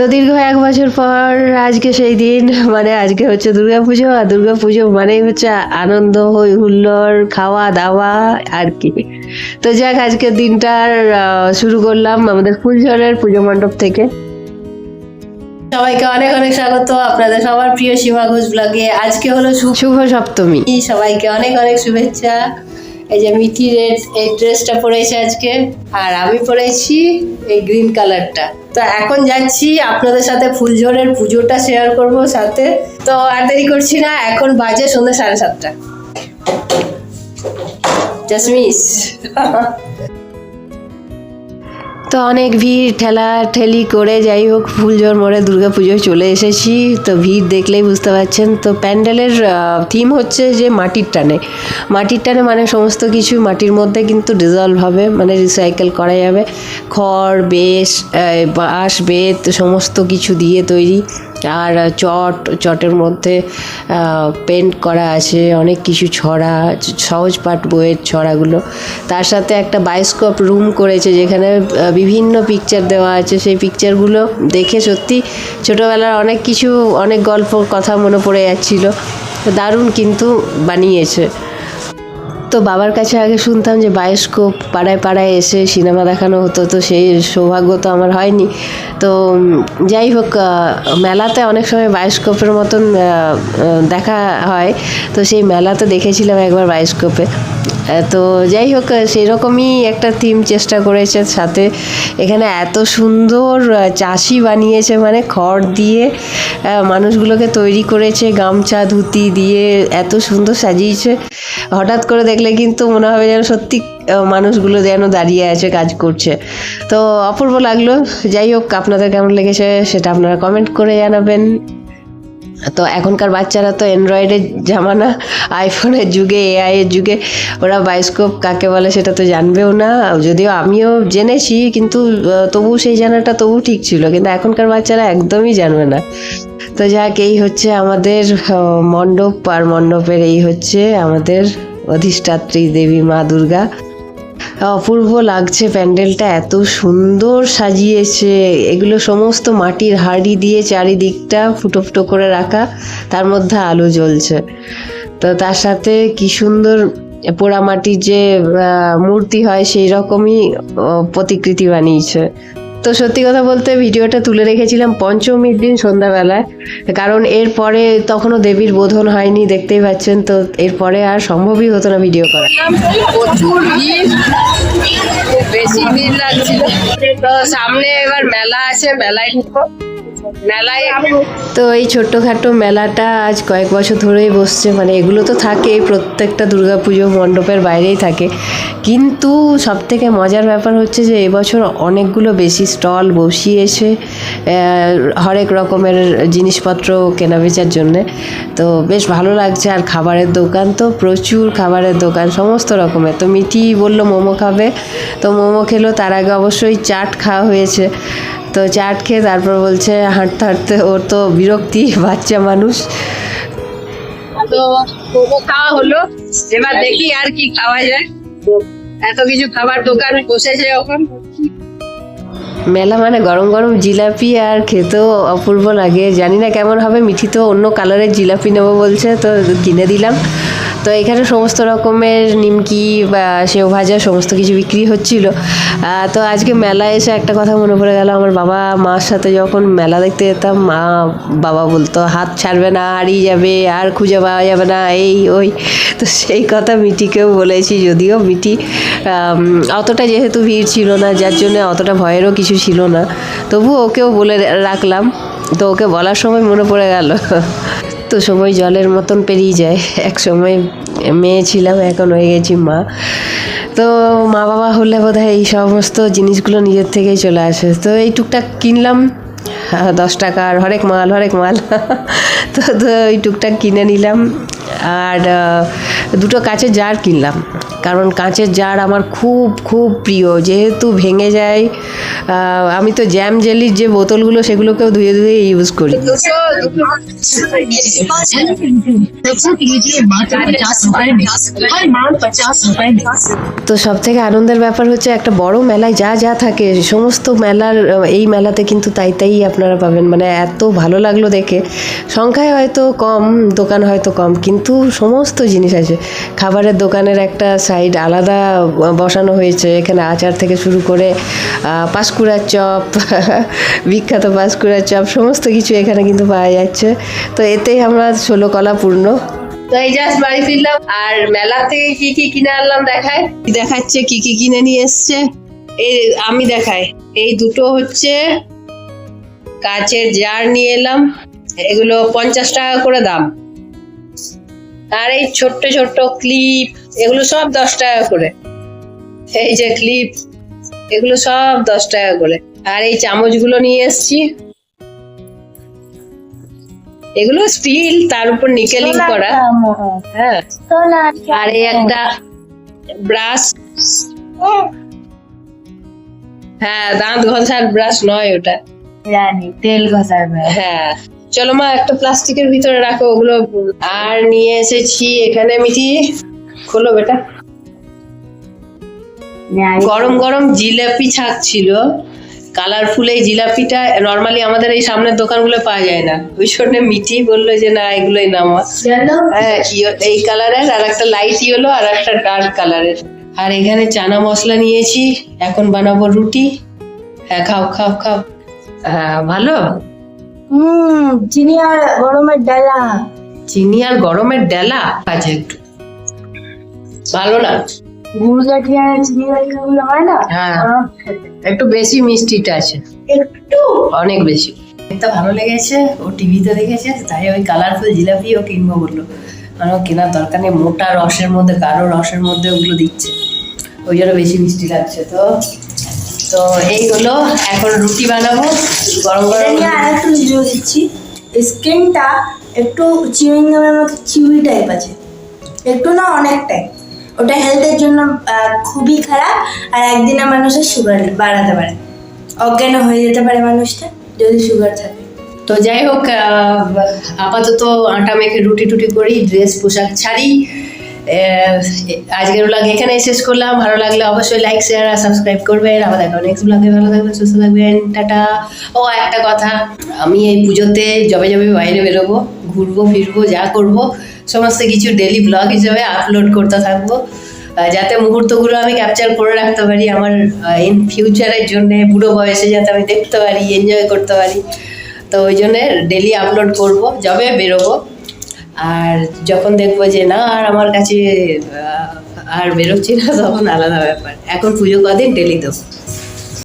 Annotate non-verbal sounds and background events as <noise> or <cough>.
তো দীর্ঘ এক বছর পর আজকে সেই দিন মানে আজকে হচ্ছে দুর্গা পুজো আর দুর্গা পুজো মানেই হচ্ছে আনন্দ হই হুল্লোড় খাওয়া দাওয়া আর কি। তো যাক আজকের দিনটার শুরু করলাম আমাদের ফুলঝড়ের পুজো মণ্ডপ থেকে। সবাইকে অনেক অনেক স্বাগত আপনাদের সবার প্রিয় সীমা ঘোষ ব্লগে আজকে হলো শুভ সপ্তমী। সবাইকে অনেক অনেক শুভেচ্ছা। এই যে মিঠি রেড, এই ড্রেসটা পরেছে আজকে, আর আমি পরেছি এই গ্রিন কালারটা। তো এখন যাচ্ছি আপনাদের সাথে ফুলঝোরের পুজোটা শেয়ার করব সাথে। তো আর দেরি করছি না, এখন বাজে সন্ধ্যা সাড়ে সাতটা। জাস্ট মিস <laughs> তো অনেক ভিড় ঠেলা ঠেলি করে যাই হোক ফুলঝোর মোড়ে পুজোয় চলে এসেছি। তো ভিড় দেখলেই বুঝতে পারছেন। তো প্যান্ডেলের থিম হচ্ছে যে মাটির টানে। মাটির টানে মানে সমস্ত কিছু মাটির মধ্যে কিন্তু ডিজলভ হবে মানে রিসাইকেল করা যাবে। খড়, বেশ বাঁশ, বেত, সমস্ত কিছু দিয়ে তৈরি। আর চট, চটের মধ্যে পেন্ট করা আছে, অনেক কিছু ছড়া, সহজ পাঠ বইয়ের ছড়াগুলো। তার সাথে একটা বায়োস্কোপ রুম করেছে, যেখানে বিভিন্ন পিকচার দেওয়া আছে। সেই পিকচারগুলো দেখে সত্যি ছোটোবেলার অনেক কিছু, অনেক গল্প, কথা মনে পড়ে যাচ্ছিল। দারুণ কিন্তু বানিয়েছে। তো বাবার কাছে আগে শুনতাম যে বায়োস্কোপ পাড়ায় পাড়ায় এসে সিনেমা দেখানো হতো, তো সেই সৌভাগ্য তো আমার হয়নি। তো যাই হোক মেলাতে অনেক সময় বায়োস্কোপের মতন দেখা হয়। তো সেই মেলাতে দেখেছিলাম একবার বায়োস্কোপে। তো যাই হোক সেরকমই একটা থিম চেষ্টা করেছে সাথে। এখানে এত সুন্দর চাষি বানিয়েছে মানে খড় দিয়ে মানুষগুলোকে তৈরি করেছে, গামছা, ধুতি দিয়ে এত সুন্দর সাজিয়েছে। হঠাৎ করে দেখলে কিন্তু মনে হবে যেন সত্যি মানুষগুলো যেন দাঁড়িয়ে আছে, কাজ করছে। তো অপূর্ব লাগল। যাই হোক, আপনাদের কেমন লেগেছে সেটা আপনারা কমেন্ট করে জানাবেন। তো এখনকার বাচ্চারা তো অ্যান্ড্রয়েডের জামানা আইফোনের যুগে এআই এর যুগে, ওরা বায়োস্কোপ কাকে বলে সেটা তো জানবেও না। যদিও আমিও জেনেছি, কিন্তু তবু সেই জানাটা তবু ঠিক ছিল, কিন্তু এখনকার বাচ্চারা একদমই জানবে না। তো যাক, এই হচ্ছে আমাদের মণ্ডপ, আর মণ্ডপের এই হচ্ছে আমাদের অধিষ্ঠাত্রী দেবী মা দুর্গা। অপূর্ব লাগছে প্যান্ডেলটা, এত সুন্দর সাজিয়েছে। এগুলো সমস্ত মাটির হাড়ি দিয়ে চারিদিকটা ফুটো ফুটো করে রাখা, তার মধ্যে আলো জ্বলছে। তো তার সাথে কি সুন্দর পোড়ামাটির যে মূর্তি হয়, সেই রকমই প্রতিকৃতি বানিয়েছে। তো সত্যি কথা বলতে ভিডিওটা তুলে রেখেছিলাম পঞ্চমীর দিন সন্ধ্যাবেলায়, কারণ এরপরে তখনও দেবীর বোধন হয়নি, দেখতেই পাচ্ছেন তো, এরপরে আর সম্ভবই হতো না ভিডিও করা। বেশি ভিড় লাগছিল। তো সামনে এবার মেলা আছে, মেলায় মেলায় তো এই ছোট্টখাটো মেলাটা আজ কয়েক বছর ধরেই বসছে। মানে এগুলো তো থাকেই প্রত্যেকটা দুর্গাপুজো মণ্ডপের বাইরেই থাকে। কিন্তু সব থেকে মজার ব্যাপার হচ্ছে যে এবছর অনেকগুলো বেশি স্টল বসিয়েছে হরেক রকমের জিনিসপত্র কেনা বেচার জন্যে। তো বেশ ভালো লাগছে। আর খাবারের দোকান তো প্রচুর খাবারের দোকান, সমস্ত রকমের। তো মিঠি বলল মোমো খাবে। তো মোমো খেলো, তার আগে অবশ্যই চাট খাওয়া হয়েছে। তো চাট খেয়ে তারপর বলছে হাঁটতে হাঁটতে ওর তো বিরক্তি বাচ্চা মানুষ। তো মোমো খাওয়া হলো। এবার দেখি আর কি খাওয়া যায়। এত কিছু খাবার দোকান বসেছে এখন। মেলা মানে গরম গরম জিলাপি আর খেতেও অপূর্ব লাগে। জানি না কেমন হবে মিঠি তো অন্য কালারের জিলাপি নেব বলছে তো কিনে দিলাম। তো এখানে সমস্ত রকমের নিমকি বা সেও ভাজা সমস্ত কিছু বিক্রি হচ্ছিল। তো আজকে মেলায় এসে একটা কথা মনে পড়ে গেল, আমার বাবা মার সাথে যখন মেলা দেখতে যেতাম, মা বাবা বলতো, হাত ছাড়বে না, হারিয়ে যাবে, আর খুঁজে পাওয়া যাবে না, এই, ওই। তো সেই কথা মিটিকেও বলেছি, যদিও মিটি অতটা যেহেতু ভিড় ছিল না, যার জন্য অতটা ভয়েরও কিছু ছিল না। তবু ওকেও বলে রাখলাম। তো ওকে বলার সময় মনে পড়ে গেল। তো সময় জলের মতন পেরিয়ে যায়। এক সময় মেয়ে ছিলাম, এখন হয়ে গেছি মা। তো মা বাবা হলে বোধ এই সমস্ত জিনিসগুলো নিজের থেকেই চলে আসে। তো এই টুকটাক কিনলাম দশ টাকার হরেক মাল হরেক মাল। <laughs> তো ওই টুকটাক কিনে নিলাম। আর দুটো কাছে জার কিনলাম। কারণ কাঁচের জার আমার খুব খুব প্রিয়। যেহেতু ভেঙে যায় আমি তো জ্যাম জেলির যে বোতলগুলো সেগুলোকেও ধুয়ে ধুয়ে ইউজ করি। তো সব থেকে আনন্দের ব্যাপার হচ্ছে একটা বড় মেলায় যা যা থাকে, সমস্ত মেলার এই মেলাতে কিন্তু তাই তাই আপনারা পাবেন। মানে এত ভালো লাগল দেখে। সংখ্যায় হয়তো কম, দোকান হয়তো কম, কিন্তু সমস্ত জিনিস আছে। খাবারের দোকানের একটা সাইড আলাদা বসানো হয়েছে। এখানে আচার থেকে শুরু করে পাঁশকুড়ার চপ, <laughs> বিখ্যাত পাঁশকুড়ার চপ, সমস্ত কিছু এখানে কিন্তু পাওয়া যাচ্ছে। তো এতেই আমরা ষোলো কলা পূর্ণ। তো এই জাস্ট বাড়ি ফিরলাম। আর মেলা থেকে কি কি কিনে আনলাম দেখায়? দেখাচ্ছে কি কি কিনে নিয়ে এসছে। এই আমি দেখাই। এই দুটো হচ্ছে কাচের জার নিয়ে এলাম। এগুলো পঞ্চাশ টাকা করে দাম। আর এই ছোট্ট ছোট্ট ক্লিপ এগুলো সব দশ টাকা করে। এই যে ক্লিপ এগুলো সব দশ টাকা করে। আর এই চামচগুলো নিয়ে এসছি। এগুলো স্টিল তার উপর নিকেলিং করা। হ্যাঁ। আর এই একটা ব্রাশ হ্যাঁ দাঁত ঘষার ব্রাশ নয় ওটা। জানি তেল ঘষার ব্যাগ হ্যাঁ। চলো মা একটা প্লাস্টিকের ভিতরে রাখো ওগুলো। আর নিয়ে এসেছি এখানে মিঠি। খোলো বেটা। গরম গরম জিলাপি ছাকছিল কালারফুল এই জিলাপিটা নর্মালি আমাদের এই সামনের দোকানগুলো পাওয়া যায় না। ওই জন্য মিঠি বলল যে না এগুলোই নামা। হ্যাঁ ইয়ে- এই কালারের আর একটা লাইট ইয়েলো আর একটা ডার্ক কালারের। আর এখানে চানা মশলা নিয়েছি। এখন বানাবো রুটি। হ্যাঁ খাও খাও খাও। হ্যাঁ ভালো। হুম চিনি আর গরমের ডালা। চিনি আর গরমের ডেলা? আছে একটু। ভালো না। গুড় কাঠি আর চিনি কাঠি গুলো হয় না? হ্যাঁ। একটু বেশি মিষ্টিটা আছে। একটু? অনেক বেশি। এটা ভালো লেগেছে ও টিভিতে দেখেছে তাই ওই কালারফুল জিলাপিও কিনবো বলল। ওর কেনার দরকার নেই মোটা রসের মধ্যে গাঢ় রসের মধ্যে ওগুলো দিচ্ছে। ওই জন্য বেশি মিষ্টি লাগছে তো। তো এই হলো এখন রুটি বানাবো গরম গরম আর একটু ভিডিও দিচ্ছি। স্কিনটা একটু চিউইং গামের মতো চিউই টাইপ আছে। একটু না অনেকটাই ওটা হেলথের জন্য খুবই খারাপ আর একদিনে মানুষের সুগার বাড়াতে পারে। অজ্ঞান হয়ে যেতে পারে মানুষটা যদি সুগার থাকে। তো যাই হোক আপাতত আটা মেখে রুটি টুটি করি ড্রেস পোশাক ছাড়ি। আজকের ব্লগ এখানে শেষ করলাম। ভালো লাগলে অবশ্যই লাইক শেয়ার আর সাবস্ক্রাইব করবেন আবার দেখা নেক্সট ব্লগে ভালো থাকবেন, সুস্থ থাকবেন, টাটা। ও, একটা কথা, আমি এই পুজোতে যবে যবে বাইরে বেরোবো, ঘুরবো, ফিরবো, যা করব, সমস্ত কিছু ডেলি ব্লগ হিসেবে আপলোড করতে থাকব। যাতে মুহূর্তগুলো আমি ক্যাপচার করে রাখতে পারি আমার ইন ফিউচারের জন্যে, বুড়ো বয়সে যাতে আমি দেখতে পারি এনজয় করতে পারি। তো ওই জন্যে ডেলি আপলোড করব, যবে বেরোবো। আর যখন দেখব যে না, আর আমার কাছে আর বেরোচ্ছি না, তখন আলাদা ব্যাপার। এখন পুজো কদিন ডেলি দেবো।